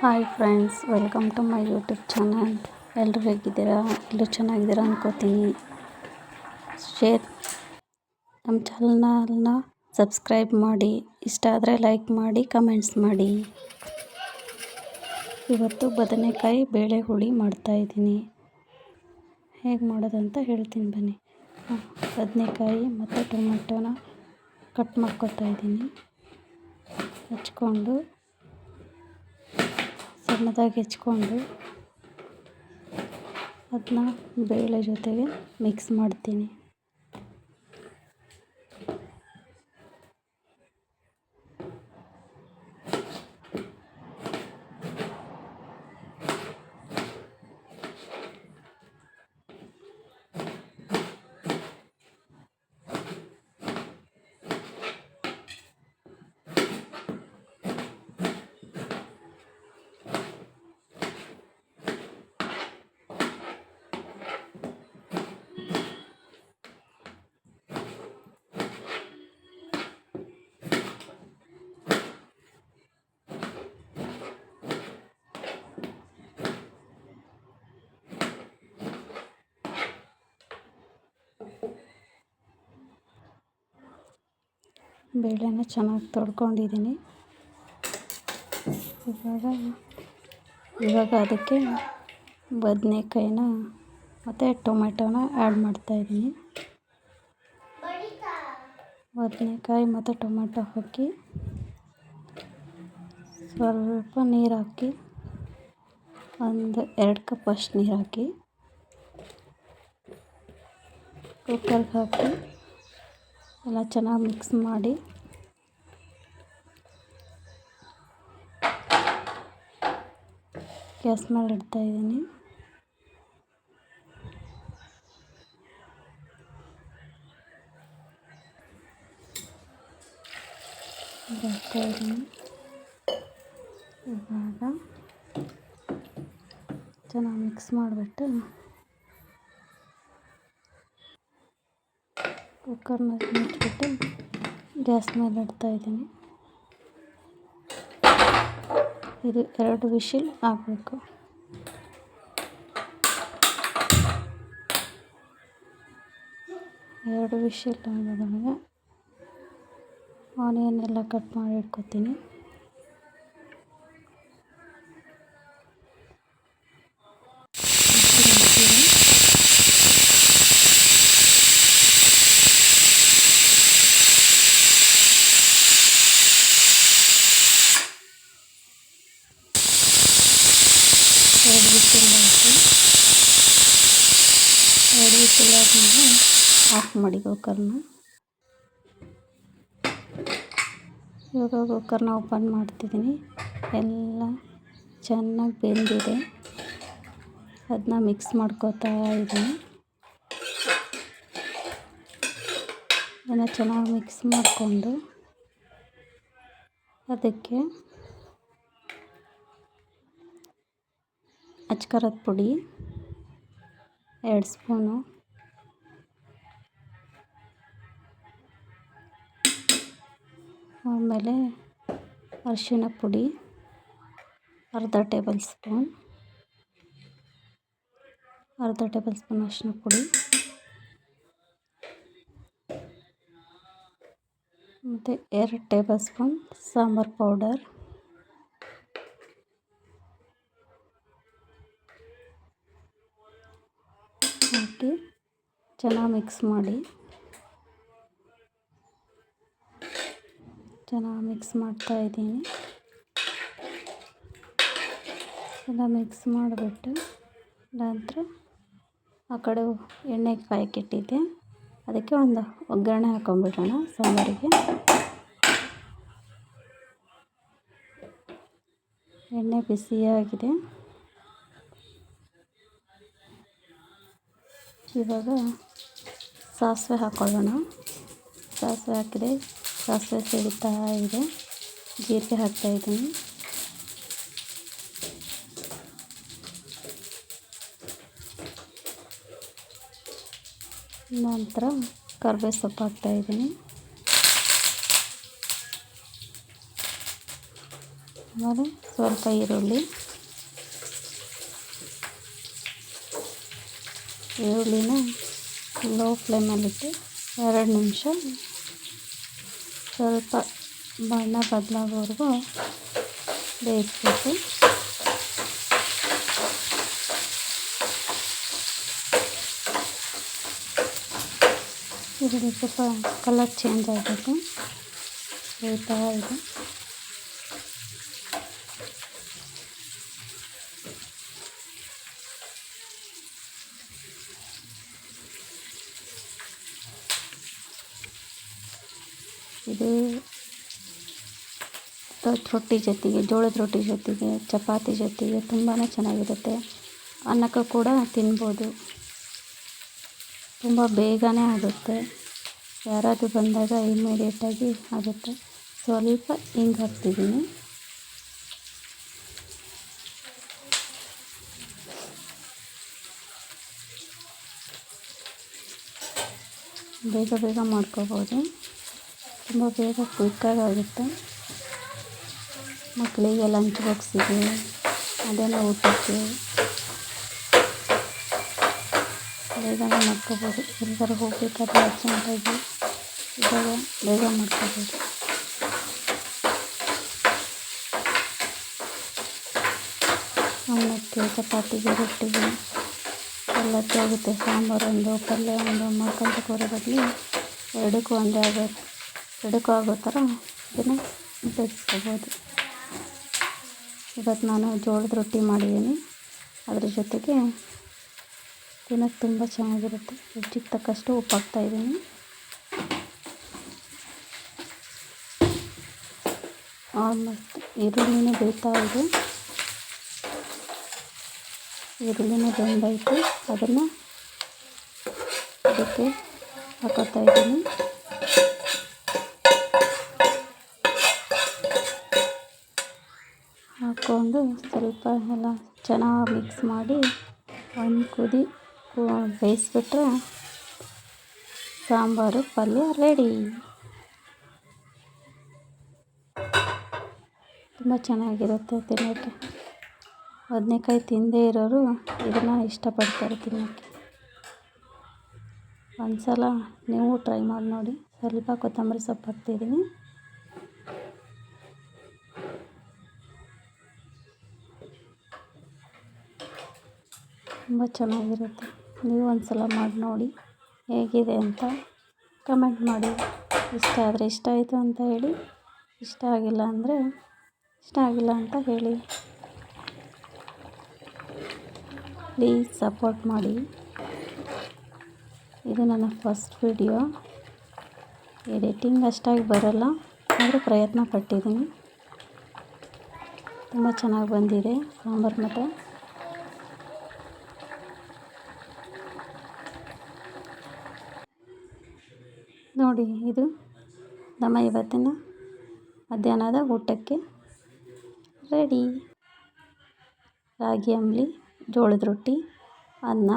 Hi friends, welcome to my YouTube channel. ಎಲ್ಲರೂ ಹೇಗಿದ್ದೀರಾ? ಎಲ್ಲರೂ ಚೆನ್ನಾಗಿದ್ದೀರಾ ಅನ್ಕೋತೀನಿ. ಶೇರ್, ನಮ್ಮ ಚಾನಲ್ನ ಸಬ್ಸ್ಕ್ರೈಬ್ ಮಾಡಿ, ಇಷ್ಟ ಆದರೆ ಲೈಕ್ ಮಾಡಿ, ಕಮೆಂಟ್ಸ್ ಮಾಡಿ. ಇವತ್ತು ಬದನೆಕಾಯಿ ಬೇಳೆ ಹುಳಿ ಮಾಡ್ತಾಯಿದ್ದೀನಿ ಹೇಗೆ ಮಾಡೋದಂತ ಹೇಳ್ತೀನಿ ಬನ್ನಿ. ಬದನೆಕಾಯಿ ಮತ್ತು ಟೊಮೆಟೊನ ಕಟ್ ಮಾಡ್ಕೊತಾ ಇದ್ದೀನಿ. ಹಚ್ಕೊಂಡು ಸಣ್ಣದಾಗಿ ಹೆಚ್ಕೊಂಡು ಅದನ್ನ ಬೇಳೆ ಜೊತೆಗೆ ಮಿಕ್ಸ್ ಮಾಡ್ತೀನಿ. ಬೇಳೆನ ಚೆನ್ನಾಗಿ ತೊಳ್ಕೊಂಡಿದ್ದೀನಿ. ಇವಾಗ ಇವಾಗ ಅದಕ್ಕೆ ಬದನೆಕಾಯಿನ ಮತ್ತು ಟೊಮೆಟೋನ ಆ್ಯಡ್ ಮಾಡ್ತಾಯಿದ್ದೀನಿ ಬದನೆಕಾಯಿ ಮತ್ತು ಟೊಮೆಟೊ ಹಾಕಿ ಸ್ವಲ್ಪ ನೀರು ಹಾಕಿ ಒಂದು ಎರಡು ಕಪ್ ಅಷ್ಟು ನೀರು ಹಾಕಿ ಕುಕ್ಕರ್ಗೆ ಹಾಕಿ ಎಲ್ಲ ಚೆನ್ನಾಗಿ ಮಿಕ್ಸ್ ಮಾಡಿ ಗ್ಯಾಸ್ ಮೇಲೆ ಇಡ್ತಾಯಿದ್ದೀನಿ ಇದ್ದೀನಿ. ಇವಾಗ ಚೆನ್ನಾಗಿ ಮಿಕ್ಸ್ ಮಾಡಿಬಿಟ್ಟು ಕುಕ್ಕರ್ನ ಗ್ಯಾಸ್ ಮೇಲೆ ಇಡ್ತಾ ಇಡ್ತಾಯಿದ್ದೀನಿ ಇದು ಎರಡು ವಿಶಿಲ್ ಆಗಬೇಕು. ಎರಡು ವಿಶಿಲ್ ಆಗೋದ್ರೊಳಗೆ ಆನಿಯನ್ ಎಲ್ಲ ಕಟ್ ಮಾಡಿ ಇಟ್ಕೊತೀನಿ. ವಿಸಿಲ್ ಹಾಕಿ ಎರಡು ವಿಸಿಲ್ ಆಫ್ ಮಾಡಿ ಕುಕ್ಕರ್ನ. ಇವಾಗ ಕುಕ್ಕರ್ನ ಓಪನ್ ಮಾಡ್ತಿದ್ದೀನಿ. ಎಲ್ಲ ಚೆನ್ನಾಗಿ ಬೆಂದಿದೆ. ಅದನ್ನ ಮಿಕ್ಸ್ ಮಾಡ್ಕೋತಾ ಇದ್ದೀನಿ. ಅದನ್ನು ಚೆನ್ನಾಗಿ ಮಿಕ್ಸ್ ಮಾಡಿಕೊಂಡು ಅದಕ್ಕೆ ಅಚ್ಕಾರದ ಪುಡಿ, ಎರಡು ಸ್ಪೂನು, ಆಮೇಲೆ ಅರಿಶಿಣ ಪುಡಿ, ಅರ್ಧ ಟೇಬಲ್ ಸ್ಪೂನ್, ಅರ್ಧ ಟೇಬಲ್ ಸ್ಪೂನ್ ಅರಿಶಿಣ ಪುಡಿ, ಮತ್ತು ಎರಡು ಟೇಬಲ್ ಸ್ಪೂನ್ ಸಾಂಬಾರು ಪೌಡರ್. ಹಾಕಿ ಚೆನ್ನಾಗಿ ಮಿಕ್ಸ್ ಮಾಡಿ. ಚೆನ್ನಾಗಿ ಮಿಕ್ಸ್ ಮಾಡ್ತಾ ಇದ್ದೀನಿ. ಎಲ್ಲ ಮಿಕ್ಸ್ ಮಾಡಿಬಿಟ್ಟು ನಂತರ ಆ ಕಡೆ ಎಣ್ಣೆ ಕಾಯಕ್ಕಿಟ್ಟಿದ್ದೆ ಅದಕ್ಕೆ ಒಂದು ಒಗ್ಗರಣೆ ಹಾಕೊಂಡ್ಬಿಡೋಣ ಸಾಂಬಾರಿಗೆ ಎಣ್ಣೆ ಬಿಸಿಯಾಗಿದೆ. ಇವಾಗ ಸಾಸಿವೆ ಹಾಕ್ಕೊಳ್ಳೋಣ ಸಾಸಿವೆ ಹಾಕಿದೆ. ಸಾಸಿವೆ ಸಿಡಿತಾ ಇದೆ. ಜೀರಿಗೆ ಹಾಕ್ತಾಯಿದ್ದೀನಿ ನಂತರ ಕರ್ಬೇವು ಸೊಪ್ಪು ಹಾಕ್ತಾಯಿದ್ದೀನಿ ಆಮೇಲೆ ಸ್ವಲ್ಪ ಈರುಳ್ಳಿ. ಈರುಳ್ಳಿನ ಲೋ ಫ್ಲೇಮಲ್ಲಿಟ್ಟು ಎರಡು ನಿಮಿಷ ಸ್ವಲ್ಪ ಬಣ್ಣ ಬದಲಾಗೋವರೆಗೂ ಬೇಯಿಸ್ಬೇಕು ಇದರಲ್ಲಿ ಸ್ವಲ್ಪ ಕಲರ್ ಚೇಂಜ್ ಆಗಬೇಕು ಬೇಯ್ತಾ ಇದೆ ಇದು ರೊಟ್ಟಿ ಜೊತೆಗೆ, ಜೋಳದ ರೊಟ್ಟಿ ಜೊತೆಗೆ, ಚಪಾತಿ ಜೊತೆಗೆ ತುಂಬಾ ಚೆನ್ನಾಗಿರುತ್ತೆ. ಅನ್ನಕ್ಕೆ ಕೂಡ ತಿನ್ಬೋದು. ತುಂಬ ಬೇಗನೆ ಆಗುತ್ತೆ. ಯಾರಾದರೂ ಬಂದಾಗ ಇಮ್ಮಿಡಿಯೇಟಾಗಿ ಆಗುತ್ತೆ. ಸ್ವಲ್ಪ ಹಿಂಗೆ ಹಾಕ್ತಿದ್ದೀನಿ. ಬೇಗ ಬೇಗ ಮಾಡ್ಕೋಬೋದು. ತುಂಬ ಬೇಗ ಕ್ವಿಕ್ಕಾಗಿ ಮಕ್ಕಳಿಗೆ ಲಂಚ್ ಬಾಕ್ಸಿಗೆ ಅದೆಲ್ಲ ಊಟಕ್ಕೆ. ಬೇಗ ಮಾಡ್ಕೋಬೋದು. ಎಲ್ಲರೂ ಹೋಗಬೇಕಾದ್ರೆ ಅರ್ಜೆಂಟಾಗಿ ಇವಾಗ ಬೇಗ ಮಾಡ್ಕೋಬೋದು. ಅನ್ನಕ್ಕೆ ಚಪಾತಿಗೆ, ರೊಟ್ಟಿಗೆ ಎಲ್ಲದಕ್ಕೂ ಆಗುತ್ತೆ. ಸಾಂಬಾರು ಒಂದು ಪಲ್ಯ ಒಂದು ಮಾಡ್ಕೊಂಡು ಕೂರೋ ಬದಲು ಎರಡಕ್ಕೂ ಒಂದೇ ಆಗೋ ಎರಡಕ್ಕೂ ಆಗೋ ಥರ ಇದನ್ನು ಉಪಯೋಗಿಸ್ಕೋಬೋದು. ಇವತ್ತು ನಾನು ಜೋಳದ ರೊಟ್ಟಿ ಮಾಡಿದ್ದೀನಿ. ಅದ್ರ ಜೊತೆಗೆ ತಿನ್ನೋಕ್ಕೆ ತುಂಬ ಚೆನ್ನಾಗಿರುತ್ತೆ. ರುಚಿಗೆ ತಕ್ಕಷ್ಟು ಉಪ್ಪು ಹಾಕ್ತಾಯಿದ್ದೀನಿ ಆಲ್ಮೋಸ್ಟ್ ಈರುಳ್ಳಿನೂ ಬೇಯ್ತಾ ಇದೆ. ಈರುಳ್ಳಿನೂ ಬೆಂದಾಯಿತು. ಅದನ್ನು ಅದಕ್ಕೆ ಹಾಕೋತಾ ಇದ್ದೀನಿ. ಹಾಕ್ಕೊಂಡು ಸ್ವಲ್ಪ ಎಲ್ಲ ಚೆನ್ನಾಗಿ ಮಿಕ್ಸ್ ಮಾಡಿ ಒಂದು ಕುದಿ ಬೇಯಿಸ್ಬಿಟ್ರೆ ಸಾಂಬಾರು, ಪಲ್ಯ ರೆಡಿ. ತುಂಬ ಚೆನ್ನಾಗಿರುತ್ತೆ ತಿನ್ನೋಕ್ಕೆ. ಬದನೇಕಾಯಿ ತಿಂದೇ ಇರೋರು ಇದನ್ನು ಇಷ್ಟಪಡ್ತಾರೆ ತಿನ್ನೋಕ್ಕೆ. ಒಂದು ಸಲ ನೀವು ಟ್ರೈ ಮಾಡಿ ನೋಡಿ. ಸ್ವಲ್ಪ ಕೊತ್ತಂಬರಿ ಸೊಪ್ಪು ಹಾಕ್ತಿದ್ದೀನಿ. ತುಂಬ ಚೆನ್ನಾಗಿರುತ್ತೆ. ನೀವು ಒಂದು ಸಲ ಮಾಡಿ ನೋಡಿ ಹೇಗಿದೆ ಅಂತ ಕಮೆಂಟ್ ಮಾಡಿ. ಇಷ್ಟ ಆದರೆ ಇಷ್ಟ ಆಯಿತು ಅಂತ ಹೇಳಿ. ಇಷ್ಟ ಆಗಿಲ್ಲ ಅಂದರೆ ಇಷ್ಟ ಆಗಿಲ್ಲ ಅಂತ ಹೇಳಿ. ಪ್ಲೀಸ್ ಸಪೋರ್ಟ್ ಮಾಡಿ. ಇದು ನನ್ನ ಫಸ್ಟ್ ವಿಡಿಯೋ. ಎಡಿಟಿಂಗ್ ಅಷ್ಟಾಗಿ ಬರೋಲ್ಲ, ಆದರೆ ಪ್ರಯತ್ನ ಪಟ್ಟಿದ್ದೀನಿ. ತುಂಬ ಚೆನ್ನಾಗಿ ಬಂದಿದೆ ಸಾಂಬಾರು ಮತ್ತು. ನೋಡಿ ಇದು ನಮ್ಮ ಇವತ್ತಿನ ಮಧ್ಯಾಹ್ನದ ಊಟಕ್ಕೆ ರೆಡಿ. ರಾಗಿ ಅಂಬಲಿ ಜೋಳದ ರೊಟ್ಟಿ ಅನ್ನ.